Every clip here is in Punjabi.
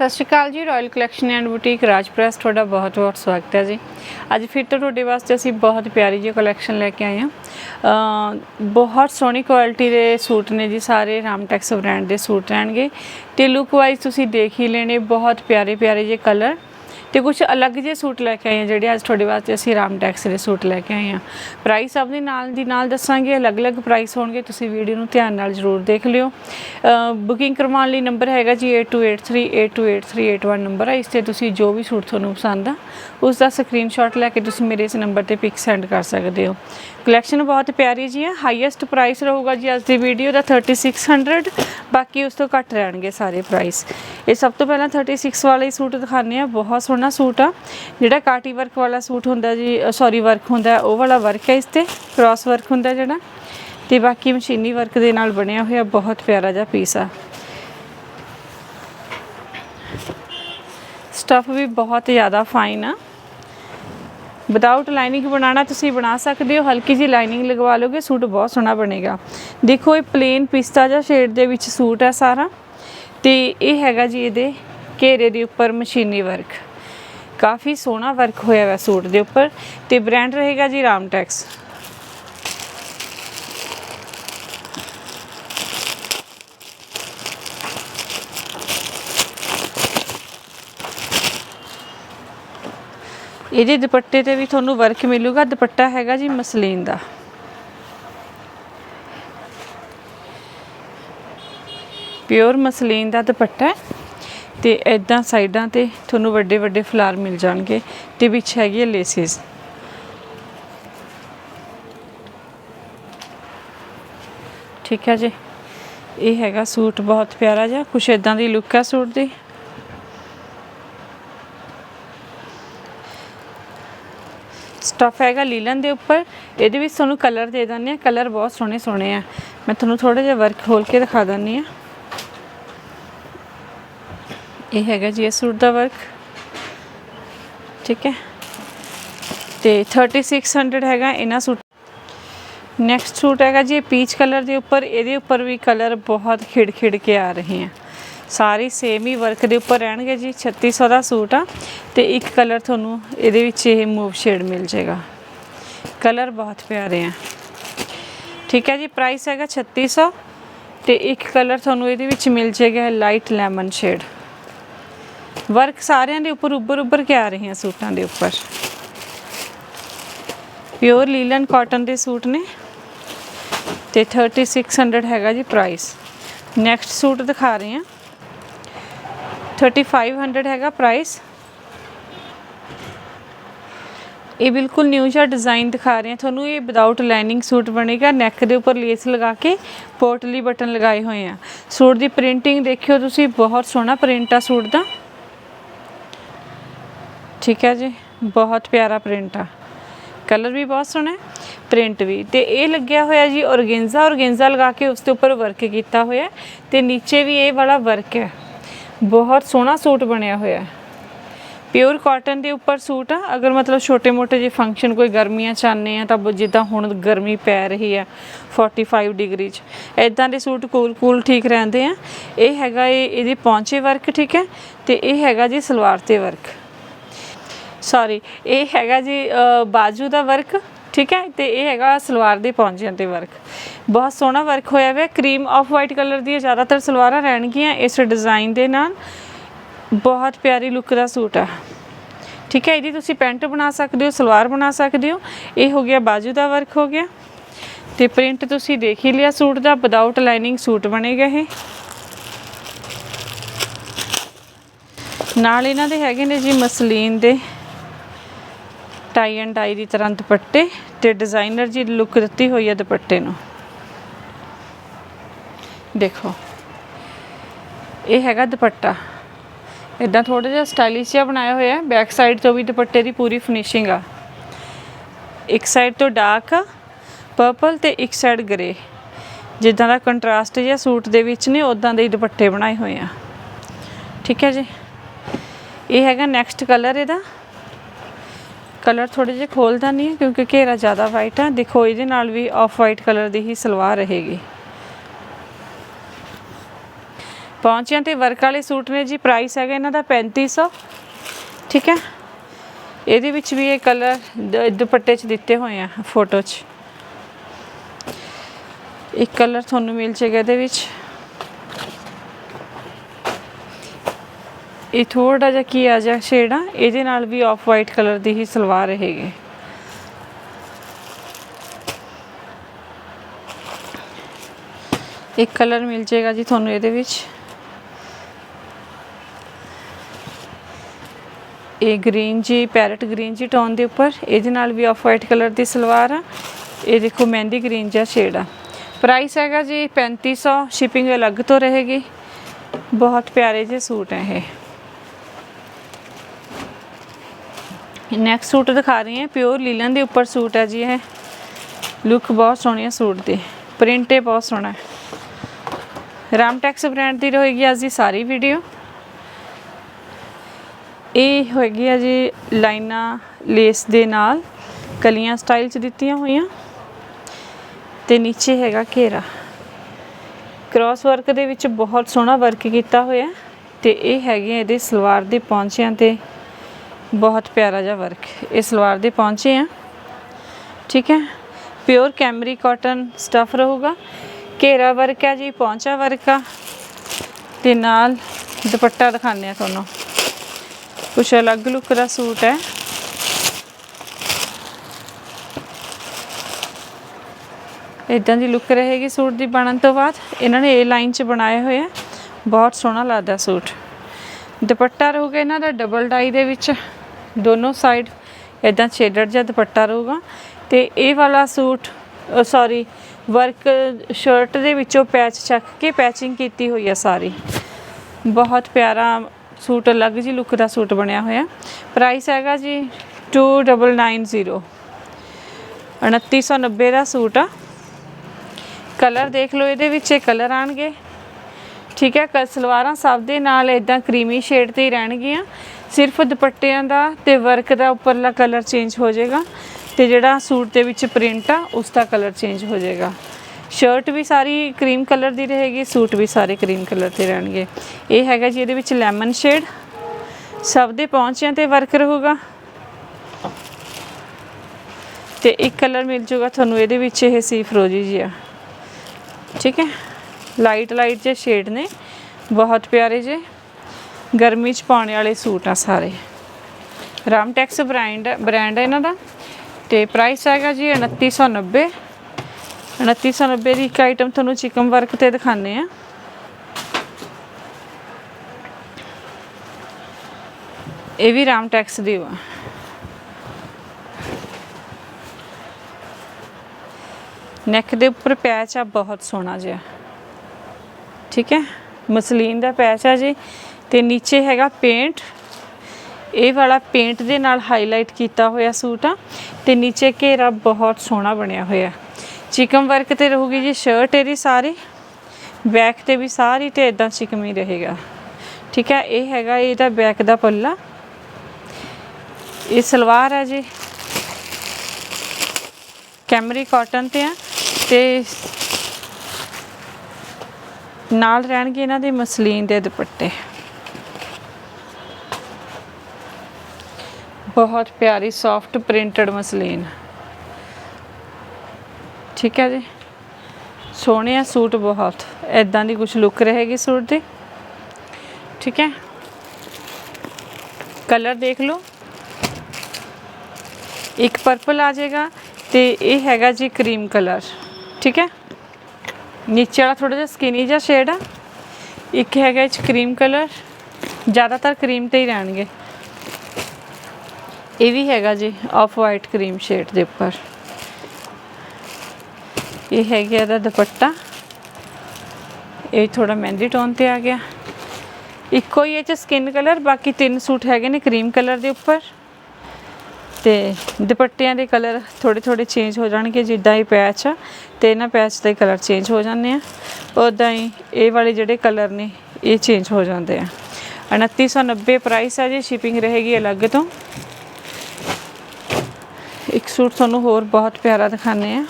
ਸਤਿ ਸ਼੍ਰੀ ਅਕਾਲ ਜੀ ਰਾਇਲ ਕਲੈਕਸ਼ਨ ਐਂਡ ਬੁਟੀਕ ਰਾਜਪ੍ਰੈਸ, ਤੁਹਾਡਾ ਬਹੁਤ-ਬਹੁਤ ਸਵਾਗਤ ਹੈ ਜੀ। ਅੱਜ ਫਿਰ ਤੋਂ ਤੁਹਾਡੇ ਵਾਸਤੇ ਅਸੀਂ ਬਹੁਤ ਪਿਆਰੀ ਜਿਹੀ ਕਲੈਕਸ਼ਨ ਲੈ ਕੇ ਆਏ ਹਾਂ। ਬਹੁਤ ਸੋਹਣੀ ਕੁਆਲਿਟੀ ਦੇ ਸੂਟ ਨੇ ਜੀ ਸਾਰੇ ਰਾਮਟੈਕਸ ਬ੍ਰਾਂਡ ਦੇ ਸੂਟ ਰਹਿਣਗੇ। ਤੇ ਲੁੱਕ ਵਾਈਜ਼ ਤੁਸੀਂ ਦੇਖ ਹੀ ਲੈਣੇ, ਬਹੁਤ ਪਿਆਰੇ ਪਿਆਰੇ ਜਿਹੇ ਕਲਰ ਤੇ ਕੁਝ ਅਲੱਗ ਜਿਹੇ ਸੂਟ ਲੈ ਕੇ ਆਏ ਹਾਂ, ਜਿਹੜੇ ਅੱਜ ਤੁਹਾਡੇ ਵਾਸਤੇ ਅਸੀਂ ਰਾਮਟੈਕਸ ਦੇ ਸੂਟ ਲੈ ਕੇ ਆਏ ਹਾਂ। ਪ੍ਰਾਈਸ ਸਭ ਦੇ ਨਾਲ ਦੀ ਨਾਲ ਦੱਸਾਂਗੇ, ਅਲੱਗ-ਅਲੱਗ ਪ੍ਰਾਈਸ ਹੋਣਗੇ, ਤੁਸੀਂ ਵੀਡੀਓ ਨੂੰ ਧਿਆਨ ਨਾਲ ਜ਼ਰੂਰ ਦੇਖ ਲਿਓ। ਬੁਕਿੰਗ ਕਰਵਾਉਣ ਲਈ ਨੰਬਰ ਹੈਗਾ ਜੀ 8283828381 ਨੰਬਰ ਹੈ ਇਸ ਤੇ ਤੁਸੀਂ ਜੋ ਵੀ ਸੂਟ ਤੁਹਾਨੂੰ ਪਸੰਦ ਆ, ਉਸ ਦਾ ਸਕਰੀਨਸ਼ਾਟ ਲੈ ਕੇ ਤੁਸੀਂ ਮੇਰੇ ਇਸ ਨੰਬਰ ਤੇ ਪਿਕ ਸੈਂਡ ਕਰ ਸਕਦੇ ਹੋ। ਕਲੈਕਸ਼ਨ ਬਹੁਤ ਪਿਆਰੀ ਜੀ ਹੈ ਹਾਈਐਸਟ ਪ੍ਰਾਈਸ ਰਹੂਗਾ ਜੀ ਅੱਜ ਦੀ ਵੀਡੀਓ ਦਾ 3600 ਬਾਕੀ ਉਸ ਤੋਂ ਘੱਟ ਰਹਿਣਗੇ ਸਾਰੇ ਪ੍ਰਾਈਸ ਇਹ ਸਭ ਤੋਂ ਪਹਿਲਾਂ 36 ਵਾਲਾ ਹੀ ਸੂਟ ਦਿਖਾਉਂਦੇ ਆ ਬਹੁਤ ਸੋਹਣਾ ਸੂਟ ਆ। ਜਿਹੜਾ ਕਾਟੀ ਵਰਕ ਵਾਲਾ ਸੂਟ ਹੁੰਦਾ ਜੀ ਸੌਰੀ ਵਰਕ ਹੁੰਦਾ, ਉਹ ਵਾਲਾ ਵਰਕ ਹੈ ਇਸ ਤੇ। ਕ੍ਰਾਸ ਵਰਕ ਹੁੰਦਾ ਜਿਹੜਾ। ਤੇ ਬਾਕੀ ਮਸ਼ੀਨੀ ਵਰਕ ਦੇ ਨਾਲ ਬਣਿਆ ਹੋਇਆ ਬਹੁਤ ਪਿਆਰਾ ਜਿਹਾ ਪੀਸ ਆ। ਸਟਫ ਵੀ ਬਹੁਤ ਜ਼ਿਆਦਾ ਫਾਈਨ ਆ। ਵਿਦਆਊਟ ਲਾਈਨਿੰਗ ਬਣਾਉਣਾ ਤੁਸੀਂ ਬਣਾ ਸਕਦੇ ਹੋ। ਹਲਕੀ ਜੀ ਲਾਈਨਿੰਗ ਲਗਵਾ ਲੋਗੇ ਸੂਟ ਬਹੁਤ ਸੋਹਣਾ ਬਣੇਗਾ। ਦੇਖੋ ਇਹ ਪਲੇਨ ਪਿਸਤਾ ਜਿਹਾ ਸ਼ੇਡ ਦੇ ਵਿੱਚ ਸੂਟ ਹੈ ਸਾਰਾ। ਤੇ ਇਹ ਹੈਗਾ ਜੀ ਇਹਦੇ ਘੇਰੇ ਦੇ ਉੱਪਰ ਮਸ਼ੀਨੀ ਵਰਕ। ਕਾਫੀ ਸੋਹਣਾ ਵਰਕ ਹੋਇਆ ਹੋਇਆ ਸੂਟ ਦੇ ਉੱਪਰ ਤੇ ਬ੍ਰਾਂਡ ਰਹੇਗਾ ਜੀ ਰਾਮਟੈਕਸ। ਇਹਦੇ ਦੁਪੱਟੇ ਤੇ ਵੀ ਤੁਹਾਨੂੰ ਵਰਕ ਮਿਲੂਗਾ। ਦੁਪੱਟਾ ਹੈਗਾ ਜੀ ਮਸਲੀਨ ਦਾ। ਪਿਓਰ ਮਸਲੀਨ ਦਾ ਦੁਪੱਟਾ ਹੈ ਤੇ ਇਦਾਂ ਸਾਈਡਾਂ ਤੇ ਤੁਹਾਨੂੰ ਵੱਡੇ ਵੱਡੇ ਫਲਾਰ ਮਿਲ ਜਾਣਗੇ ਤੇ ਵਿੱਚ ਹੈਗੀ ਹੈ ਲੇਸਿਸ ਠੀਕ ਹੈ ਜੀ। ਇਹ ਹੈਗਾ ਸੂਟ ਬਹੁਤ ਪਿਆਰਾ ਜਿਹਾ, ਕੁਛ ਇਦਾਂ ਦੀ ਲੁੱਕ ਹੈ ਸੂਟ ਦੀ। ਸਟਫ ਹੈਗਾ ਲੀਲਨ ਦੇ ਉੱਪਰ, ਇਹਦੇ ਵਿੱਚ ਤੁਹਾਨੂੰ ਕਲਰ ਦੇ ਦਿੰਦੇ ਆ ਕਲਰ ਬਹੁਤ ਸੋਹਣੇ ਸੋਹਣੇ ਆ। ਮੈਂ ਤੁਹਾਨੂੰ ਥੋੜਾ ਜਿਹਾ ਵਰਕ ਖੋਲ ਕੇ ਦਿਖਾ ਦਿੰਦੀ ਆ ਇਹ ਹੈਗਾ ਜੀ ਇਹ ਸੂਟ ਦਾ ਵਰਕ ਠੀਕ ਹੈ। ਤੇ 3600 ਹੈਗਾ ਇਹਨਾਂ ਸੂਟ। ਨੈਕਸਟ ਸੂਟ ਹੈਗਾ ਜੀ ਇਹ ਪੀਚ ਕਲਰ ਦੇ ਉੱਪਰ। ਇਹਦੇ ਉੱਪਰ ਵੀ ਕਲਰ ਬਹੁਤ ਖਿੜ ਖਿੜ ਕੇ ਆ ਰਹੇ ਆ ਸਾਰੇ ਸੇਮ ਹੀ ਵਰਕ ਦੇ ਉੱਪਰ ਰਹਿਣਗੇ ਜੀ। 3600 ਦਾ ਸੂਟ ਆ। ਤੇ ਇੱਕ ਕਲਰ ਤੁਹਾਨੂੰ ਇਹਦੇ ਵਿੱਚ ਇਹ ਮੂਵ ਸ਼ੇਡ ਮਿਲ ਜਾਏਗਾ। ਕਲਰ ਬਹੁਤ ਪਿਆਰੇ ਆ। ਠੀਕ ਹੈ ਜੀ ਪ੍ਰਾਈਸ ਹੈਗਾ 3600 ਤੇ ਇੱਕ ਕਲਰ ਤੁਹਾਨੂੰ ਇਹਦੇ ਵਿੱਚ ਮਿਲ ਜਾਏਗਾ ਲਾਈਟ ਲੈਮਨ ਸ਼ੇਡ ਵਰਕ ਸਾਰਿਆਂ ਦੇ ਉੱਪਰ ਉੱਪਰ ਉੱਪਰ ਕੇ ਆ ਰਹੇ ਆ ਸੂਟਾਂ ਦੇ ਉੱਪਰ? ਪਿਓਰ ਲੀਲਨ ਕਾਟਨ ਦੇ ਸੂਟ ਨੇ ਤੇ 3600 ਹੈਗਾ ਜੀ ਪ੍ਰਾਈਸ ਨੈਕਸਟ ਸੂਟ ਦਿਖਾ ਰਹੇ ਆ 3500 ਹੈਗਾ ਪ੍ਰਾਈਸ ਇਹ ਬਿਲਕੁਲ ਨਿਊ ਜਿਹਾ ਡਿਜ਼ਾਈਨ ਦਿਖਾ ਰਹੇ ਹਾਂ। ਤੁਹਾਨੂੰ ਇਹ ਵਿਦਆਊਟ ਲਾਈਨਿੰਗ ਸੂਟ ਬਣੇਗਾ। ਨੈਕ ਦੇ ਉੱਪਰ ਲੇਸ ਲਗਾ ਕੇ ਪੋਟਲੀ ਬਟਨ ਲਗਾਏ ਹੋਏ ਆ। ਸੂਟ ਦੀ ਪ੍ਰਿੰਟਿੰਗ ਦੇਖਿਓ ਤੁਸੀਂ, ਬਹੁਤ ਸੋਹਣਾ ਪ੍ਰਿੰਟ ਆ ਸੂਟ ਦਾ। ਠੀਕ ਹੈ ਜੀ, ਬਹੁਤ ਪਿਆਰਾ ਪ੍ਰਿੰਟ ਆ। ਕਲਰ ਵੀ ਬਹੁਤ ਸੋਹਣਾ ਹੈ ਪ੍ਰਿੰਟ ਵੀ। ਤੇ ਇਹ ਲੱਗਿਆ ਹੋਇਆ ਜੀ ਔਰਗੈਂਜ਼ਾ ਔਰਗੈਂਜ਼ਾ ਲਗਾ ਕੇ ਉਸ ਦੇ ਉੱਪਰ ਵਰਕ ਕੀਤਾ ਹੋਇਆ ਹੈ ਤੇ ਨੀਚੇ ਵੀ ਇਹ ਵਾਲਾ ਵਰਕ ਹੈ। ਬਹੁਤ ਸੋਹਣਾ ਸੂਟ ਬਣਿਆ ਹੋਇਆ ਹੈ। ਪਿਓਰ ਕਾਟਨ ਦੇ ਉੱਪਰ ਸੂਟ ਆ। ਅਗਰ ਮਤਲਬ ਛੋਟੇ ਮੋਟੇ ਜੇ ਫੰਕਸ਼ਨ ਕੋਈ ਗਰਮੀਆਂ ਚ ਆਨੇ ਆ ਤਾਂ ਬ- ਜਿੱਦਾਂ ਹੁਣ ਗਰਮੀ ਪੈ ਰਹੀ ਆ 45 ਡਿਗਰੀ ਚ ਇਦਾਂ ਦੇ ਸੂਟ ਕੂਲ ਕੂਲ ਠੀਕ ਰਹਿੰਦੇ ਆ। ਇਹ ਹੈਗਾ ਇਹ, ਇਹਦੀ ਪੌਂਚੇ ਵਰਕ ਠੀਕ ਹੈ ਤੇ ਇਹ ਹੈਗਾ ਜੀ ਸਲਵਾਰ ਤੇ ਵਰਕ ਸੌਰੀ ਇਹ ਹੈਗਾ ਜੀ ਬਾਜੂ ਦਾ ਵਰਕ, ਠੀਕ ਹੈ? ਤੇ ਇਹ ਹੈਗਾ ਸਲਵਾਰ ਦੇ ਪੌਂਚਿਆਂ ਤੇ ਵਰਕ। ਬਹੁਤ ਸੋਹਣਾ ਵਰਕ ਹੋਇਆ ਹੋਇਆ ਕਰੀਮ ਆਫ ਵਾਈਟ ਕਲਰ ਦੀਆਂ ਜ਼ਿਆਦਾਤਰ ਸਲਵਾਰਾਂ ਰਹਿਣਗੀਆਂ ਇਸ ਡਿਜ਼ਾਈਨ ਦੇ ਨਾਲ। ਬਹੁਤ ਪਿਆਰੀ ਲੁੱਕ ਦਾ ਸੂਟ ਆ। ਠੀਕ ਹੈ, ਇਹਦੀ ਤੁਸੀਂ ਪੈਂਟ ਬਣਾ ਸਕਦੇ ਹੋ, ਸਲਵਾਰ ਬਣਾ ਸਕਦੇ ਹੋ। ਇਹ ਹੋ ਗਿਆ ਬਾਜੂ ਦਾ ਵਰਕ ਹੋ ਗਿਆ। ਤੇ ਪ੍ਰਿੰਟ ਤੁਸੀਂ ਦੇਖ ਹੀ ਲਿਆ ਸੂਟ ਦਾ ਵਿਦਆਊਟ ਲਾਈਨਿੰਗ ਸੂਟ ਬਣੇਗਾ ਇਹ। ਨਾਲ ਇਹਨਾਂ ਦੇ ਹੈਗੇ ਨੇ ਜੀ ਮਸਲੀਨ ਦੇ। ਟਾਈ ਐਂਡ ਡਾਈ ਦੀ ਤਰ੍ਹਾਂ ਦੁਪੱਟੇ ਤੇ ਡਿਜ਼ਾਈਨਰ ਜੀ ਲੁੱਕ ਦਿੱਤੀ ਹੋਈ ਹੈ ਦੁਪੱਟੇ ਨੂੰ। ਦੇਖੋ। ਇਹ ਹੈਗਾ ਦੁਪੱਟਾ। ਇਦਾਂ ਥੋੜਾ ਜਿਹਾ ਸਟਾਈਲਿਸ਼ ਜਿਹਾ ਬਣਾਇਆ ਹੋਇਆ ਹੈ। ਬੈਕ ਸਾਈਡ ਤੋਂ ਵੀ ਦੁਪੱਟੇ ਦੀ ਪੂਰੀ ਫਿਨਿਸ਼ਿੰਗ ਆ। ਇੱਕ ਸਾਈਡ ਤੋਂ ਡਾਰਕ ਪਰਪਲ ਤੇ ਇੱਕ ਸਾਈਡ ਗ੍ਰੇ ਜਿੱਦਾਂ ਦਾ ਕੰਟਰਾਸਟ ਜਿਹਾ ਸੂਟ ਦੇ ਵਿੱਚ ਨੇ ਉਦਾਂ ਦੇ ਹੀ ਦੁਪੱਟੇ ਬਣਾਏ ਹੋਏ ਆ। ਠੀਕ ਹੈ ਜੀ। ਇਹ ਹੈਗਾ ਨੈਕਸਟ ਕਲਰ ਇਹਦਾ। ਕਲਰ ਥੋੜੇ ਜਿਹਾ ਖੋਲਦਾ ਨਹੀਂ, ਕਿਉਂਕਿ ਘੇਰਾ ਜ਼ਿਆਦਾ ਵਾਈਟ ਆ। ਦੇਖੋ, ਇਹਦੇ ਨਾਲ ਵੀ ਆਫ ਵਾਈਟ ਕਲਰ ਦੀ ਹੀ ਸਲਵਾਰ ਰਹੇਗੀ। ਪਹੁੰਚਿਆਂ ਤੇ ਵਰਕ ਵਾਲੇ ਸੂਟ ਨੇ ਜੀ ਪ੍ਰਾਈਸ ਹੈਗਾ ਇਹਨਾਂ ਦਾ 3500 ਠੀਕ ਹੈ? ਇਹਦੇ ਵਿੱਚ ਵੀ ਇਹ ਕਲਰ ਦੁਪੱਟੇ 'ਚ ਦਿੱਤੇ ਹੋਏ ਆ ਫੋਟੋ 'ਚ। ਇੱਕ ਕਲਰ ਤੁਹਾਨੂੰ ਮਿਲ ਜਾਏਗਾ ਇਹਦੇ ਵਿੱਚ। ਇਹ ਥੋੜਾ ਜਿਹਾ ਕੀ ਆ ਜਾ ਸ਼ੇਡ ਆ, ਇਹਦੇ ਨਾਲ ਵੀ ਆਫ ਵਾਈਟ ਕਲਰ ਦੀ ਹੀ ਸਲਵਾਰ ਰਹੇਗੀ। ਇੱਕ ਕਲਰ ਮਿਲ ਜਾਏਗਾ ਜੀ ਤੁਹਾਨੂੰ ਇਹਦੇ ਵਿੱਚ। ਇਹ ਗ੍ਰੀਨ ਜੀ ਪੈਰਟ ਗ੍ਰੀਨ ਜੀ ਟੋਨ ਦੇ ਉੱਪਰ, ਇਹਦੇ ਨਾਲ ਵੀ ਆਫ ਵਾਈਟ ਕਲਰ ਦੀ ਸਲਵਾਰ ਆ। ਇਹ ਦੇਖੋ ਮਹਿੰਦੀ ਗ੍ਰੀਨ ਜਿਹਾ ਸ਼ੇਡ ਆ। ਪ੍ਰਾਈਸ ਹੈਗਾ ਜੀ 3500 ਸ਼ਿਪਿੰਗ ਅਲੱਗ ਤੋਂ ਰਹੇਗੀ। ਬਹੁਤ ਪਿਆਰੇ ਜਿਹੇ ਸੂਟ ਹੈ ਇਹ। ਨੈਕਸਟ ਸੂਟ ਦਿਖਾ ਰਹੀ ਹਾਂ ਪਿਓਰ ਲੀਲਨ ਦੇ ਉੱਪਰ ਸੂਟ ਹੈ ਜੀ ਇਹ। ਲੁੱਕ ਬਹੁਤ ਸੋਹਣੀ ਹੈ ਸੂਟ ਦੀ। ਪ੍ਰਿੰਟ ਇਹ ਬਹੁਤ ਸੋਹਣਾ ਹੈ। ਰਾਮਟੈਕਸ ਬ੍ਰਾਂਡ ਦੀ ਰਹੇਗੀ ਅੱਜ ਦੀ ਸਾਰੀ ਵੀਡੀਓ ਇਹ ਹੋਏਗੀ ਆ ਜੀ ਲਾਈਨਾਂ ਲੇਸ ਦੇ ਨਾਲ, ਕਲੀਆਂ ਸਟਾਈਲ ਚ ਦਿੱਤੀਆਂ ਹੋਈਆਂ। ਤੇ ਨੀਚੇ ਹੈਗਾ ਘੇਰਾ। ਕ੍ਰਾਸ ਵਰਕ ਦੇ ਵਿੱਚ ਬਹੁਤ ਸੋਹਣਾ ਵਰਕ ਕੀਤਾ ਹੋਇਆ। ਤੇ ਇਹ ਹੈਗੇ ਇਹਦੇ ਸਲਵਾਰ ਦੇ ਪੌਂਚਿਆਂ ਤੇ। ਬਹੁਤ ਪਿਆਰਾ ਜਿਹਾ ਵਰਕ ਇਹ ਸਲਵਾਰ ਦੇ ਪਹੁੰਚੇ ਆ ਠੀਕ ਹੈ? ਪਿਓਰ ਕੈਮਰੀ ਕਾਟਨ ਸਟਫ ਰਹੂਗਾ। ਘੇਰਾ ਵਰਕ ਹੈ ਜੀ ਪਹੁੰਚਾ ਵਰਕ ਆ। ਤੇ ਨਾਲ ਦੁਪੱਟਾ ਦਿਖਾਉਂਦੇ ਆ ਤੁਹਾਨੂੰ। ਕੁਛ ਅਲੱਗ ਲੁੱਕ ਦਾ ਸੂਟ ਹੈ। ਇਦਾਂ ਦੀ ਲੁੱਕ ਰਹੇਗੀ ਸੂਟ ਦੀ ਬਣਨ ਤੋਂ ਬਾਅਦ। ਇਹਨਾਂ ਨੇ ਇਹ ਲਾਈਨ 'ਚ ਬਣਾਏ ਹੋਏ ਆ। ਬਹੁਤ ਸੋਹਣਾ ਲੱਗਦਾ ਸੂਟ। ਦੁਪੱਟਾ ਰਹੂਗਾ ਇਹਨਾਂ ਦਾ ਡਬਲ ਡਾਈ ਦੇ ਵਿੱਚ। ਦੋਨੋਂ ਸਾਈਡ ਇਦਾਂ ਸ਼ੇਡਡ ਜਿਹਾ ਦੁਪੱਟਾ ਰਹੂਗਾ ਤੇ ਇਹ ਵਾਲਾ ਸੂਟ ਸੌਰੀ ਵਰਕ ਸ਼ਰਟ ਦੇ ਵਿੱਚੋਂ ਪੈਚ ਚੱਕ ਕੇ ਪੈਚਿੰਗ ਕੀਤੀ ਹੋਈ ਆ ਸਾਰੀ। ਬਹੁਤ ਪਿਆਰਾ ਸੂਟ, ਅਲੱਗ ਜੀ ਲੁੱਕ ਦਾ ਸੂਟ ਬਣਿਆ ਹੋਇਆ। ਪ੍ਰਾਈਸ ਹੈਗਾ ਜੀ 2990 2990 ਦਾ ਸੂਟ ਆ। ਕਲਰ ਦੇਖ ਲਓ, ਇਹਦੇ ਵਿੱਚ ਇਹ ਕਲਰ ਆਣਗੇ। ਠੀਕ ਹੈ ਕ ਸਲਵਾਰਾਂ ਸਭ ਦੇ ਨਾਲ ਇਦਾਂ ਕਰੀਮੀ ਸ਼ੇਡ ਤੇ ਹੀ ਰਹਿਣਗੀਆਂ। ਸਿਰਫ ਦੁਪੱਟਿਆਂ ਦਾ ਤੇ ਵਰਕ ਦਾ ਉੱਪਰਲਾ ਕਲਰ ਚੇਂਜ ਹੋ ਜਾਏਗਾ ਤੇ ਜਿਹੜਾ ਸੂਟ ਦੇ ਵਿੱਚ ਪ੍ਰਿੰਟ ਆ, ਉਸ ਦਾ ਕਲਰ ਚੇਂਜ ਹੋ ਜਾਏਗਾ। ਸ਼ਰਟ ਵੀ ਸਾਰੀ ਕਰੀਮ ਕਲਰ ਦੀ ਰਹੇਗੀ, ਸੂਟ ਵੀ ਸਾਰੇ ਕਰੀਮ ਕਲਰ ਦੇ ਰਹਿਣਗੇ। ਇਹ ਹੈਗਾ ਜੀ ਇਹਦੇ ਵਿੱਚ ਲੈਮਨ ਸ਼ੇਡ ਸਭ ਦੇ ਪਹੁੰਚਿਆਂ ਤੇ ਵਰਕ ਰਹੂਗਾ। ਤੇ ਇੱਕ ਕਲਰ ਮਿਲ ਜੂਗਾ ਤੁਹਾਨੂੰ ਇਹਦੇ ਵਿੱਚ, ਇਹ ਸੀ ਫਰੋਜੀ ਜੀ ਆ ਠੀਕ ਹੈ? ਲਾਈਟ ਲਾਈਟ ਜੇ ਸ਼ੇਡ ਨੇ। ਬਹੁਤ ਪਿਆਰੇ ਜੇ ਗਰਮੀ ਚ ਪਾਉਣ ਵਾਲੇ ਸੂਟ ਆ ਸਾਰੇ। ਰਾਮਟੈਕਸ ਬ੍ਰਾਂਡ ਬ੍ਰਾਂਡ ਹੈ ਇਹਨਾਂ ਦਾ। ਤੇ ਪ੍ਰਾਈਸ ਹੈਗਾ ਜੀ 2990 2990 ਦੀ ਇੱਕ ਆਈਟਮ ਤੁਹਾਨੂੰ ਚਿਕਨ ਵਰਕ ਤੇ ਦਿਖਾਣੇ ਆ ਇਹ ਵੀ ਰਾਮਟੈਕਸ ਦੀ ਵਾ ਨੈਕ ਦੇ ਉੱਪਰ ਪੈਚ ਆ, ਬਹੁਤ ਸੋਹਣਾ ਜਿਹਾ। ਠੀਕ ਹੈ? ਮਸਲੀਨ ਦਾ ਪੈਚ ਆ ਜੀ। ਤੇ ਨੀਚੇ ਹੈਗਾ ਪੇਂਟ ਇਹ ਵਾਲਾ ਪੇਂਟ ਦੇ ਨਾਲ ਹਾਈਲਾਈਟ ਕੀਤਾ ਹੋਇਆ ਸੂਟ ਆ ਤੇ ਨੀਚੇ ਘੇਰਾ ਬਹੁਤ ਸੋਹਣਾ ਬਣਿਆ ਹੋਇਆ। ਚਿਕਨ ਵਰਕ ਤੇ ਰਹੂਗੀ ਜੀ ਸ਼ਰਟ ਇਹਦੀ ਸਾਰੀ। ਬੈਕ ਤੇ ਵੀ ਸਾਰੀ ਤੇ ਇਦਾਂ ਚਿਕਮੀ ਰਹੇਗਾ। ਠੀਕ ਹੈ ਇਹ ਹੈਗਾ ਇਹਦਾ ਬੈਕ ਦਾ ਪੱਲਾ। ਇਹ ਸਲਵਾਰ ਹੈ ਜੀ। ਕੈਮਰੀ ਕਾਟਨ ਤੇ ਆ ਤੇ ਨਾਲ ਰਹਿਣਗੇ ਇਹਨਾਂ ਦੇ ਮਸਲੀਨ ਦੇ ਦੁਪੱਟੇ। ਬਹੁਤ ਪਿਆਰੀ ਸੌਫਟ ਪ੍ਰਿੰਟਡ ਮਸਲੀਨ। ਠੀਕ ਹੈ ਜੀ? ਸੋਹਣੇ ਆ ਸੂਟ ਬਹੁਤ। ਐਦਾਂ ਦੀ ਕੁਝ ਲੁੱਕ ਰਹੇਗੀ ਸੂਟ ਦੀ? ਠੀਕ ਹੈ? ਕਲਰ ਦੇਖ ਲਓ। ਇੱਕ ਪਰਪਲ ਆ ਜਾਏਗਾ ਤੇ ਇਹ ਹੈਗਾ ਜੀ ਕਰੀਮ ਕਲਰ ਠੀਕ ਹੈ? ਨੀਚੇ ਵਾਲਾ ਥੋੜਾ ਜਿਹਾ ਸਕਿਨੀ ਜਿਹਾ ਸ਼ੇਡ ਆ। ਇੱਕ ਹੈਗਾ ਇਹ ਚ ਕਰੀਮ ਕਲਰ ਜ਼ਿਆਦਾਤਰ ਕਰੀਮ ਤੇ ਹੀ ਰਹਿਣਗੇ। ਇਹ ਵੀ ਹੈਗਾ ਜੀ ਆਫ ਵਾਈਟ ਕਰੀਮ ਸ਼ੇਡ ਦੇ ਉੱਪਰ। ਇਹ ਹੈਗਾ ਇਹਦਾ ਦੁਪੱਟਾ। ਇਹ ਥੋੜਾ ਮਹਿੰਦੀ ਟੋਨ ਤੇ ਆ ਗਿਆ। ਇੱਕੋ ਹੀ ਇਹ ਚ ਸਕਿਨ ਕਲਰ ਬਾਕੀ ਤਿੰਨ ਸੂਟ ਹੈਗੇ ਨੇ ਕਰੀਮ ਕਲਰ ਦੇ ਉੱਪਰ। ਤੇ ਦੁਪੱਟਿਆਂ ਦੇ ਕਲਰ ਥੋੜੇ ਥੋੜੇ ਚੇਂਜ ਹੋ ਜਾਣਗੇ, ਜਿੱਦਾਂ ਹੀ ਪੈਚ ਆ, ਤੇ ਇਹਨਾਂ ਪੈਚ ਦੇ ਕਲਰ ਚੇਂਜ ਹੋ ਜਾਂਦੇ ਆ। ਉਦਾਂ ਹੀ ਇਹ ਵਾਲੇ ਜਿਹੜੇ ਕਲਰ ਨੇ, ਇਹ ਚੇਂਜ ਹੋ ਜਾਂਦੇ ਆ। 2990 ਪ੍ਰਾਈਸ ਆ ਜੀ ਸ਼ਿਪਿੰਗ ਰਹੇਗੀ ਅਲੱਗ ਤੋਂ। ਇੱਕ ਸੂਟ ਤੁਹਾਨੂੰ ਹੋਰ ਬਹੁਤ ਪਿਆਰਾ ਦਿਖਾਣੇ ਆ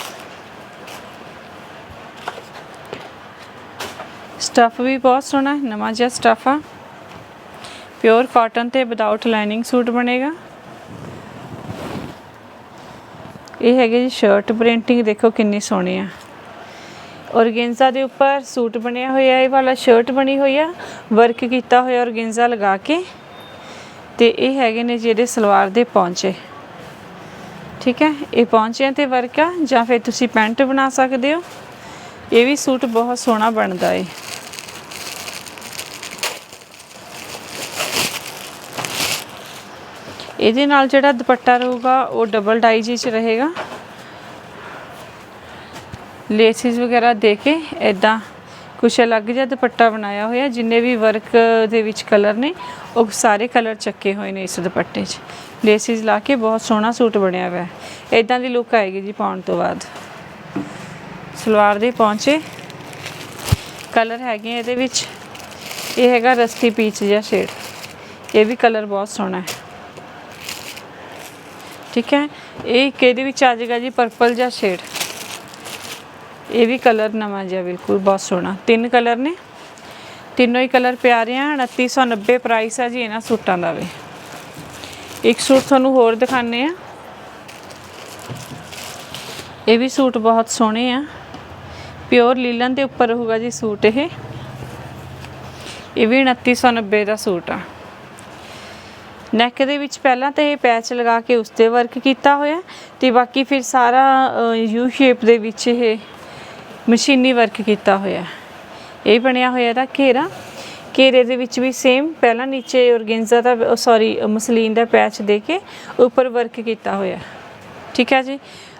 ਸਟਫ ਵੀ ਬਹੁਤ ਸੋਹਣਾ ਹੈ ਨਵਾਂ ਜਿਹਾ ਸਟਫ ਆ। ਪਿਓਰ ਕਾਟਨ ਤੇ ਵਿਦਆਊਟ ਲਾਈਨਿੰਗ ਸੂਟ ਬਣੇਗਾ। ਇਹ ਹੈਗੇ ਜੀ ਸ਼ਰਟ ਪ੍ਰਿੰਟਿੰਗ ਦੇਖੋ ਕਿੰਨੀ ਸੋਹਣੀ ਆ। ਔਰਗੇਂਜ਼ਾ ਦੇ ਉੱਪਰ ਸੂਟ ਬਣਿਆ ਹੋਇਆ, ਇਹ ਵਾਲਾ ਸ਼ਰਟ ਬਣੀ ਹੋਈ ਆ। ਵਰਕ ਕੀਤਾ ਹੋਇਆ ਔਰਗੇਂਜ਼ਾ ਲਗਾ ਕੇ। ਤੇ ਇਹ ਹੈਗੇ ਨੇ ਜਿਹੜੇ ਸਲਵਾਰ ਦੇ ਪੌਂਚੇ। ਠੀਕ ਹੈ? ਇਹ ਪੌਂਚਿਆਂ ਤੇ ਵਰਕ ਆ, ਜਾਂ ਫਿਰ ਤੁਸੀਂ ਪੈਂਟ ਬਣਾ ਸਕਦੇ ਹੋ? ਇਹ ਵੀ ਸੂਟ ਬਹੁਤ ਸੋਹਣਾ ਬਣਦਾ ਏ। ਇਹਦੇ ਨਾਲ ਜਿਹੜਾ ਦੁਪੱਟਾ ਰਹੂਗਾ, ਉਹ ਡਬਲ ਡਾਈ ਜੀ ਚ ਰਹੇਗਾ। ਲੇਸਿਸ ਵਗੈਰਾ ਦੇ ਕੇ ਇਦਾਂ ਕੁਛ ਅਲੱਗ ਜਿਹਾ ਦੁਪੱਟਾ ਬਣਾਇਆ ਹੋਇਆ, ਜਿੰਨੇ ਵੀ ਵਰਕ ਦੇ ਵਿੱਚ ਕਲਰ ਨੇ, ਉਹ ਸਾਰੇ ਕਲਰ ਚੱਕੇ ਹੋਏ ਨੇ ਇਸ ਦੁਪੱਟੇ 'ਚ। ਲੇਸਿਸ ਲਾ ਕੇ ਬਹੁਤ ਸੋਹਣਾ ਸੂਟ ਬਣਿਆ ਹੋਇਆ। ਹੈ ਇਦਾਂ ਦੀ ਲੁੱਕ ਆਏਗੀ ਜੀ ਪਾਉਣ ਤੋਂ ਬਾਅਦ। ਸਲਵਾਰ ਦੇ ਪਹੁੰਚੇ ਕਲਰ ਹੈਗੇ ਇਹਦੇ ਵਿੱਚ। ਇਹ ਹੈਗਾ ਰਸਤੀ ਪੀਚ ਜਿਹਾ ਸ਼ੇਡ ਇਹ ਵੀ ਕਲਰ ਬਹੁਤ ਸੋਹਣਾ ਹੈ। ਠੀਕ ਹੈ? ਇਹ ਇੱਕ ਇਹਦੇ ਵਿੱਚ ਆ ਜਾਏਗਾ ਜੀ ਪਰਪਲ ਜਿਹਾ ਸ਼ੇਡ ਇਹ ਵੀ ਕਲਰ ਨਵਾਂ ਜਿਹਾ ਬਿਲਕੁਲ, ਬਹੁਤ ਸੋਹਣਾ। ਤਿੰਨ ਕਲਰ ਨੇ। ਤਿੰਨੋਂ ਹੀ ਕਲਰ ਪਿਆਰੇ ਆ 2990 ਪ੍ਰਾਈਸ ਹੈ ਜੀ, ਇਹਨਾਂ ਸੂਟਾਂ ਦਾ ਵੀ। ਇੱਕ ਸੂਟ ਤੁਹਾਨੂੰ ਹੋਰ ਦਿਖਾਣੇ ਆ। ਇਹ ਵੀ ਸੂਟ ਬਹੁਤ ਸੋਹਣੇ ਆ। ਪਿਓਰ ਲੀਲਨ ਦੇ ਉੱਪਰ ਹੋਊਗਾ ਜੀ ਸੂਟ ਇਹ। ਇਹ ਵੀ 2990 ਦਾ ਸੂਟ ਆ। ਨੈਕ ਦੇ ਵਿੱਚ ਪਹਿਲਾਂ ਤਾਂ ਇਹ ਪੈਚ ਲਗਾ ਕੇ ਉਸ ਤੇ ਵਰਕ ਕੀਤਾ ਹੋਇਆ ਤੇ ਬਾਕੀ ਫਿਰ ਸਾਰਾ ਯੂ ਸ਼ੇਪ ਦੇ ਵਿੱਚ ਇਹ ਮਸ਼ੀਨੀ ਵਰਕ ਕੀਤਾ ਹੋਇਆ। ਇਹ ਬਣਿਆ ਹੋਇਆ ਦਾ ਘੇਰਾ। ਘੇਰੇ ਦੇ ਵਿੱਚ ਵੀ ਸੇਮ ਪਹਿਲਾਂ ਨੀਚੇ ਔਰਗੇਂਜ਼ਾ ਦਾ ਸੌਰੀ ਮਸਲੀਨ ਦਾ ਪੈਚ ਦੇ ਕੇ ਉੱਪਰ ਵਰਕ ਕੀਤਾ ਹੋਇਆ। ਠੀਕ ਹੈ ਜੀ?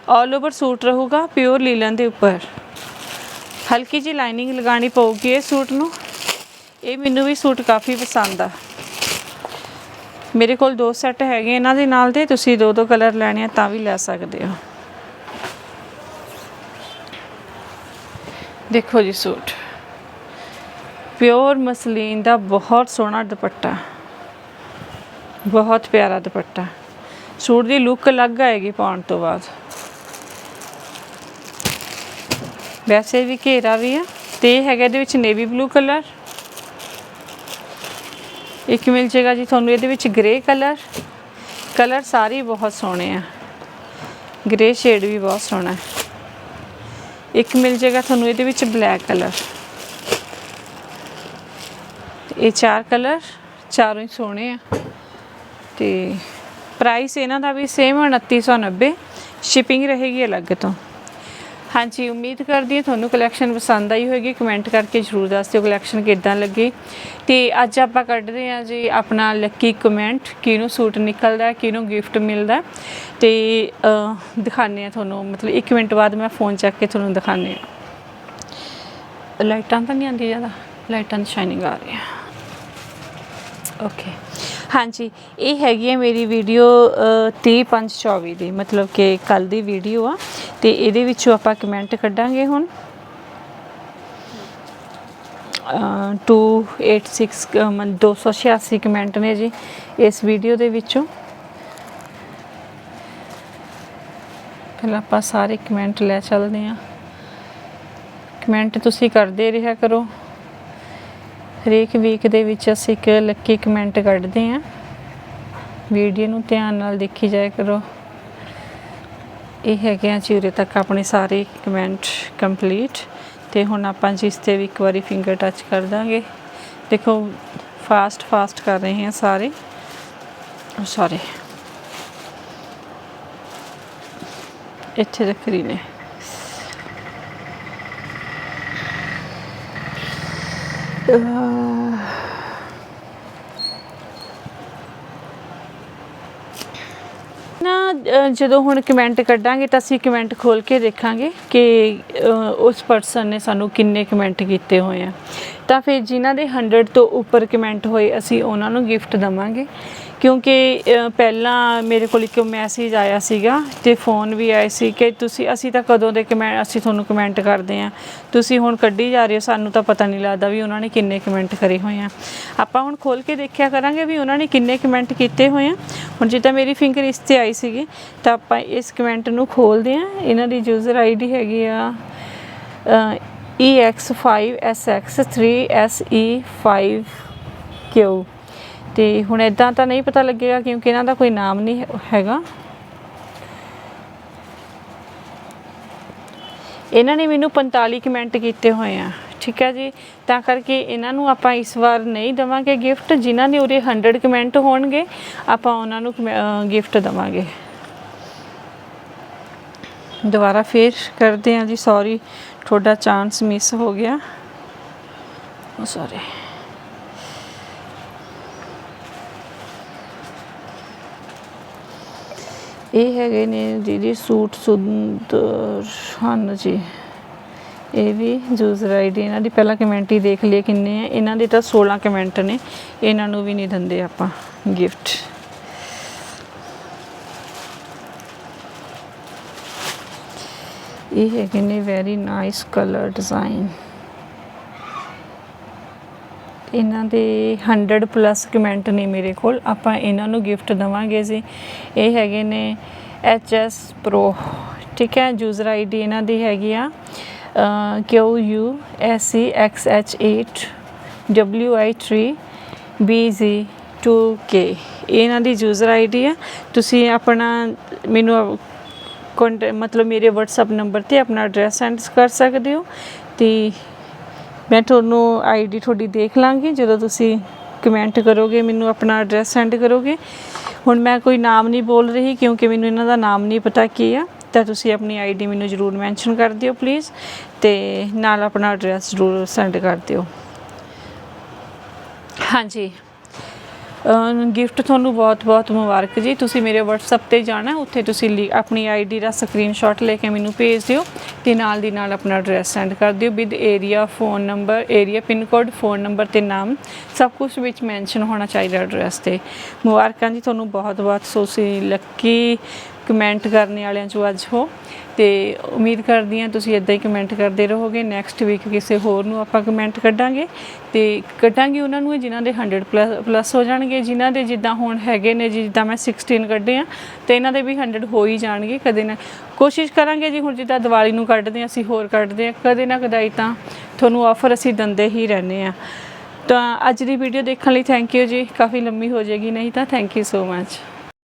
ਆਲ ਓਵਰ ਸੂਟ ਰਹੂਗਾ ਪਿਓਰ ਲੀਲਨ ਦੇ ਉੱਪਰ। ਹਲਕੀ ਜੀ ਲਾਈਨਿੰਗ ਲਗਾਣੀ ਪਊਗੀ ਇਹ ਸੂਟ ਨੂੰ। ਇਹ ਮੈਨੂੰ ਵੀ ਸੂਟ ਕਾਫੀ ਪਸੰਦ ਆ। ਮੇਰੇ ਕੋਲ ਦੋ ਸੈੱਟ ਹੈਗੇ ਇਹਨਾਂ ਦੇ ਨਾਲ ਦੇ, ਤੁਸੀਂ ਦੋ ਦੋ ਕਲਰ ਲੈਣੇ ਆ ਤਾਂ ਵੀ ਲੈ ਸਕਦੇ ਹੋ। ਦੇਖੋ ਜੀ ਸੂਟ। ਪਿਓਰ ਮਸਲੀਨ ਦਾ ਬਹੁਤ ਸੋਹਣਾ ਦੁਪੱਟਾ। ਬਹੁਤ ਪਿਆਰਾ ਦੁਪੱਟਾ। ਸੂਟ ਦੀ ਲੁੱਕ ਅਲੱਗ ਆਏਗੀ ਪਾਉਣ ਤੋਂ ਬਾਅਦ। ਵੈਸੇ ਵੀ ਘੇਰਾ ਵੀ ਆ ਤੇ ਇਹ ਹੈਗਾ ਇਹਦੇ ਵਿੱਚ ਨੇਵੀ ਬਲੂ ਕਲਰ ਇੱਕ ਮਿਲ ਜੇਗਾ ਜੀ ਤੁਹਾਨੂੰ ਇਹਦੇ ਵਿੱਚ ਗ੍ਰੇ ਕਲਰ ਕਲਰ ਸਾਰੇ ਬਹੁਤ ਸੋਹਣੇ ਆ। ਗ੍ਰੇ ਸ਼ੇਡ ਵੀ ਬਹੁਤ ਸੋਹਣਾ। ਹੈ ਇੱਕ ਮਿਲ ਜੇਗਾ ਤੁਹਾਨੂੰ ਇਹਦੇ ਵਿੱਚ ਬਲੈਕ ਕਲਰ। ਇਹ ਚਾਰ ਕਲਰ, ਚਾਰੋਂ ਹੀ ਸੋਹਣੇ ਆ। ਤੇ ਪ੍ਰਾਈਸ ਇਹਨਾਂ ਦਾ ਵੀ ਸੇਮ 2990 ਸ਼ਿਪਿੰਗ ਰਹੇਗੀ ਅਲੱਗ ਤੋਂ। ਹਾਂਜੀ ਉਮੀਦ ਕਰਦੀ ਹਾਂ ਤੁਹਾਨੂੰ ਕਲੈਕਸ਼ਨ ਪਸੰਦ ਆਈ ਹੋਵੇਗੀ ਕਮੈਂਟ ਕਰਕੇ ਜਰੂਰ ਦੱਸ ਦਿਓ ਕਲੈਕਸ਼ਨ ਕਿੱਦਾਂ ਲੱਗੀ। ਤੇ ਅੱਜ ਆਪਾਂ ਕੱਢਦੇ ਹਾਂ ਜੀ ਆਪਣਾ ਲੱਕੀ ਕਮੈਂਟ ਕਿਹਨੂੰ ਸੂਟ ਨਿਕਲਦਾ ਕਿਹਨੂੰ ਗਿਫਟ ਮਿਲਦਾ। ਹੈ ਤੇ ਅਹ, ਦਿਖਾਉਂਦੇ ਆ ਤੁਹਾਨੂੰ ਮਤਲਬ 1 ਮਿੰਟ ਬਾਅਦ ਮੈਂ ਫੋਨ ਚੱਕ ਕੇ ਤੁਹਾਨੂੰ ਦਿਖਾਉਂਦੇ ਆ ਲਾਈਟਾਂ ਤਾਂ ਨਹੀਂ ਆਉਂਦੀ ਜ਼ਿਆਦਾ ਲਾਈਟਾਂ ਦੀ ਸ਼ਾਈਨਿੰਗ ਆ ਰਹੀ ਹੈ ਓਕੇ ਹਾਂਜੀ ਇਹ ਹੈਗੀ ਹੈ ਮੇਰੀ ਵੀਡੀਓ 30/5/24 ਦੀ ਮਤਲਬ ਕਿ ਕੱਲ ਦੀ ਵੀਡੀਓ ਆ। ਤੇ ਇਹਦੇ ਵਿੱਚੋਂ ਆਪਾਂ ਕਮੈਂਟ ਕੱਢਾਂਗੇ ਹੁਣ। ਅ, 286 ਅ, ਮਨ 286 ਕਮੈਂਟ ਨੇ ਜੀ ਇਸ ਵੀਡੀਓ ਦੇ ਵਿੱਚੋਂ। ਪਹਿਲਾਂ ਆਪਾਂ ਸਾਰੇ ਕਮੈਂਟ ਲੈ ਚੱਲਦੇ ਹਾਂ। ਕਮੈਂਟ ਤੁਸੀਂ ਕਰਦੇ ਰਿਹਾ ਕਰੋ। ਹਰੇਕ ਵੀਕ ਦੇ ਵਿੱਚ ਅਸੀਂ ਇੱਕ ਲੱਕੀ ਕਮੈਂਟ ਕੱਢਦੇ ਹਾਂ। ਵੀਡੀਓ ਨੂੰ ਧਿਆਨ ਨਾਲ ਦੇਖੀ ਜਾਇਆ ਕਰੋ। ਇਹ ਹੈਗੇ ਆ ਜੀ ਉਰੇ ਤੱਕ ਆਪਣੇ ਸਾਰੇ ਕਮੈਂਟ ਕੰਪਲੀਟ ਤੇ ਹੁਣ ਆਪਾਂ ਜਿਸ ਤੇ ਵੀ ਇੱਕ ਵਾਰੀ ਫਿੰਗਰ ਟੱਚ ਕਰ ਦਾਂਗੇ। ਦੇਖੋ ਫਾਸਟ ਫਾਸਟ ਕਰ ਰਹੇ ਹਾਂ ਸਾਰੇ। ਸਾਰੇ। ਇੱਥੇ ਤੱਕ ਹੀ ਨੇ। ਨਾ ਜਦੋਂ ਹੁਣ ਕਮੈਂਟ ਕੱਢਾਂਗੇ ਤਾਂ ਅਸੀਂ ਕਮੈਂਟ ਖੋਲ ਕੇ ਦੇਖਾਂਗੇ ਕਿ ਉਸ ਪਰਸਨ ਨੇ ਸਾਨੂੰ ਕਿੰਨੇ ਕਮੈਂਟ ਕੀਤੇ ਹੋਏ ਆ। ਤਾਂ ਫਿਰ ਜਿਨ੍ਹਾਂ ਦੇ 100 ਤੋਂ ਉੱਪਰ ਕਮੈਂਟ ਹੋਏ, ਅਸੀਂ ਉਹਨਾਂ ਨੂੰ ਗਿਫਟ ਦਵਾਂਗੇ। ਕਿਉਂਕਿ ਪਹਿਲਾਂ ਮੇਰੇ ਕੋਲ ਇੱਕ ਮੈਸੇਜ ਆਇਆ ਸੀਗਾ ਤੇ ਫੋਨ ਵੀ ਆਏ ਸੀ ਕਿ ਤੁਸੀਂ, ਅਸੀਂ ਤਾਂ ਕਦੋਂ ਦੇ ਕਮੈਂਟ ਅਸੀਂ ਤੁਹਾਨੂੰ ਕਮੈਂਟ ਕਰਦੇ ਆ ਤੁਸੀਂ ਹੁਣ ਕੱਢੀ ਜਾ ਰਹੇ ਹੋ, ਸਾਨੂੰ ਤਾਂ ਪਤਾ ਨਹੀਂ ਲੱਗਦਾ ਵੀ ਉਹਨਾਂ ਨੇ ਕਿੰਨੇ ਕਮੈਂਟ ਕਰੇ ਹੋਏ ਆ। ਆਪਾਂ ਹੁਣ ਖੋਲ ਕੇ ਦੇਖਿਆ ਕਰਾਂਗੇ ਵੀ ਉਹਨਾਂ ਨੇ ਕਿੰਨੇ ਕਮੈਂਟ ਕੀਤੇ ਹੋਏ ਆ। ਹੁਣ ਜਿੱਦਾਂ ਮੇਰੀ ਫਿੰਗਰ ਇਸ ਤੇ ਆਈ ਸੀਗੀ, ਤਾਂ ਆਪਾਂ ਇਸ ਕਮੈਂਟ ਨੂੰ ਖੋਲਦੇ ਆ ਇਹਨਾਂ ਦੀ ਯੂਜ਼ਰ ਆਈਡੀ ਹੈਗੀ ਆ E EX5SX3SE5Q ਤੇ ਹੁਣ ਇਦਾਂ ਤਾਂ ਨਹੀਂ ਪਤਾ ਲੱਗੇਗਾ ਕਿਉਂਕਿ ਇਹਨਾਂ ਦਾ ਕੋਈ ਨਾਮ ਨਹੀਂ ਹੈਗਾ। ਇਹਨਾਂ ਨੇ ਮੈਨੂੰ 45 ਕਮੈਂਟ ਕੀਤੇ ਹੋਏ ਆ। ਠੀਕ ਹੈ ਜੀ? ਤਾਂ ਕਰਕੇ ਇਹਨਾਂ ਨੂੰ ਆਪਾਂ ਇਸ ਵਾਰ ਨਹੀਂ ਦਵਾਂਗੇ ਗਿਫਟ। ਜਿਨ੍ਹਾਂ ਦੇ ਉਰੇ 100 ਕਮੈਂਟ ਹੋਣਗੇ, ਆਪਾਂ ਉਹਨਾਂ ਨੂੰ ਗਿਫਟ ਦਵਾਂਗੇ। ਦੁਬਾਰਾ ਫੇਰ ਕਰਦੇ ਹਾਂ ਜੀ। ਸੌਰੀ ਤੁਹਾਡਾ ਚਾਂਸ ਮਿਸ ਹੋ ਗਿਆ। oh, ਸੌਰੀ ਇਹ ਹੈਗੇ ਨੇ ਦੀਦੀ ਸੂਟ ਸੁੰਦਰ ਹਨ ਜੀ। ਇਹ ਵੀ ਯੂਜ਼ਰ ਆਈਡੀ ਇਹਨਾਂ ਦੀ ਪਹਿਲਾਂ ਕਮੈਂਟ ਹੀ ਦੇਖ ਲਈਏ ਕਿੰਨੇ ਆ। ਇਹਨਾਂ ਦੇ ਤਾਂ 16 ਕਮੈਂਟ ਨੇ। ਇਹਨਾਂ ਨੂੰ ਵੀ ਨਹੀਂ ਦਿੰਦੇ ਆਪਾਂ ਗਿਫਟ। ਇਹ ਹੈਗੇ ਨੇ ਵੈਰੀ ਨਾਈਸ ਕਲਰ ਡਿਜ਼ਾਈਨ ਇਹਨਾਂ ਦੇ 100 ਪਲੱਸ ਕਮੈਂਟ ਨੇ ਮੇਰੇ ਕੋਲ। ਆਪਾਂ ਇਹਨਾਂ ਨੂੰ ਗਿਫਟ ਦਵਾਂਗੇ ਜੀ। ਇਹ ਹੈਗੇ ਨੇ ਐੱਚ ਐਸ ਪ੍ਰੋ ਠੀਕ ਹੈ ਯੂਜ਼ਰ ਆਈਡੀ ਇਹਨਾਂ ਦੀ ਹੈਗੀ ਆ। Q U S C X H 8 W I 3 B Z 2K ਇਹਨਾਂ ਦੀ ਯੂਜ਼ਰ ਆਈਡੀ ਆ। ਤੁਸੀਂ ਆਪਣਾ ਮੈਨੂੰ ਕੰਟ ਮਤਲਬ ਮੇਰੇ WhatsApp ਨੰਬਰ ਤੇ ਆਪਣਾ ਐਡਰੈਸ ਸੈਂਡ ਕਰ ਸਕਦੇ ਹੋ। ਤੇ ਮੈਂ ਤੁਹਾਨੂੰ ਆਈਡੀ ਤੁਹਾਡੀ ਦੇਖ ਲਾਂਗੀ, ਜਦੋਂ ਤੁਸੀਂ ਕਮੈਂਟ ਕਰੋਗੇ, ਮੈਨੂੰ ਆਪਣਾ ਐਡਰੈਸ ਸੈਂਡ ਕਰੋਗੇ। ਹੁਣ ਮੈਂ ਕੋਈ ਨਾਮ ਨਹੀਂ ਬੋਲ ਰਹੀ, ਕਿਉਂਕਿ ਮੈਨੂੰ ਇਹਨਾਂ ਦਾ ਨਾਮ ਨਹੀਂ ਪਤਾ ਕੀ ਆ। ਤਾਂ ਤੁਸੀਂ ਆਪਣੀ ਆਈਡੀ ਮੈਨੂੰ ਜ਼ਰੂਰ ਮੈਂਸ਼ਨ ਕਰ ਦਿਓ ਪਲੀਜ਼ ਤੇ ਨਾਲ ਆਪਣਾ ਐਡਰੈਸ ਜ਼ਰੂਰ ਸੈਂਡ ਕਰ ਦਿਓ। ਹਾਂਜੀ। ਗਿਫਟ ਤੁਹਾਨੂੰ ਬਹੁਤ-ਬਹੁਤ ਮੁਬਾਰਕ ਜੀ। ਤੁਸੀਂ ਮੇਰੇ WhatsApp ਤੇ ਜਾਣਾ, ਉੱਥੇ ਤੁਸੀਂ ਲਿ- ਆਪਣੀ ਆਈਡੀ ਦਾ ਸਕਰੀਨਸ਼ਾਟ ਲੈ ਕੇ ਮੈਨੂੰ ਭੇਜ ਦਿਓ ਤੇ ਨਾਲ ਦੀ ਨਾਲ ਆਪਣਾ ਐਡਰੈਸ ਸੈਂਡ ਕਰ ਦਿਓ। With area phone number area pin code phone number ਤੇ ਨਾਮ, ਸਭ ਕੁਝ ਵਿੱਚ ਮੈਂਸ਼ਨ ਹੋਣਾ ਚਾਹੀਦਾ ਐਡਰੈਸ ਤੇ। ਮੁਬਾਰਕਾਂ ਜੀ, ਤੁਹਾਨੂੰ ਬਹੁਤ-ਬਹੁਤ ਸੋਸੀ ਲੱਕੀ ਕਮੈਂਟ ਕਰਨ ਵਾਲਿਆਂ ਚੋਂ ਅੱਜ ਹੋ। ਤੇ ਉਮੀਦ ਕਰਦੀ ਹਾਂ ਤੁਸੀਂ ਇਦਾਂ ਹੀ ਕਮੈਂਟ ਕਰਦੇ ਰਹੋਗੇ। ਨੈਕਸਟ ਵੀਕ ਕਿਸੇ ਹੋਰ ਨੂੰ ਆਪਾਂ ਕਮੈਂਟ ਕੱਢਾਂਗੇ। ਤੇ ਕੱਢਾਂਗੇ ਉਹਨਾਂ ਨੂੰ ਜਿਨ੍ਹਾਂ ਦੇ 100 ਪਲੱਸ ਹੋ ਜਾਣਗੇ। ਜਿਨ੍ਹਾਂ ਦੇ ਜਿੱਦਾਂ ਹੁਣ ਹੈਗੇ ਨੇ, ਜਿੱਦਾਂ ਮੈਂ 16 ਕੱਢੇ ਆ, ਤੇ ਇਹਨਾਂ ਦੇ ਵੀ 100 ਹੋ ਹੀ ਜਾਣਗੇ। ਕਦੇ ਨਾ, ਕੋਸ਼ਿਸ਼ ਕਰਾਂਗੇ ਜੀ ਹੁਣ ਜਿੱਦਾਂ ਦੀਵਾਲੀ ਨੂੰ ਕੱਢਦੇ ਹਾਂ ਅਸੀਂ ਹੋਰ ਕੱਢਦੇ ਆ। ਕਦੇ ਨਾ ਕਦਾਈ ਤਾਂ ਤੁਹਾਨੂੰ ਆਫਰ ਅਸੀਂ ਦਿੰਦੇ ਹੀ ਰਹਿੰਦੇ ਆ। ਤਾਂ ਅੱਜ ਦੀ ਵੀਡੀਓ ਦੇਖਣ ਲਈ ਥੈਂਕ ਯੂ ਜੀ। ਕਾਫੀ ਲੰਮੀ ਹੋ ਜਾਏਗੀ, ਨਹੀਂ ਤਾਂ ਥੈਂਕ ਯੂ ਸੋ ਮੱਚ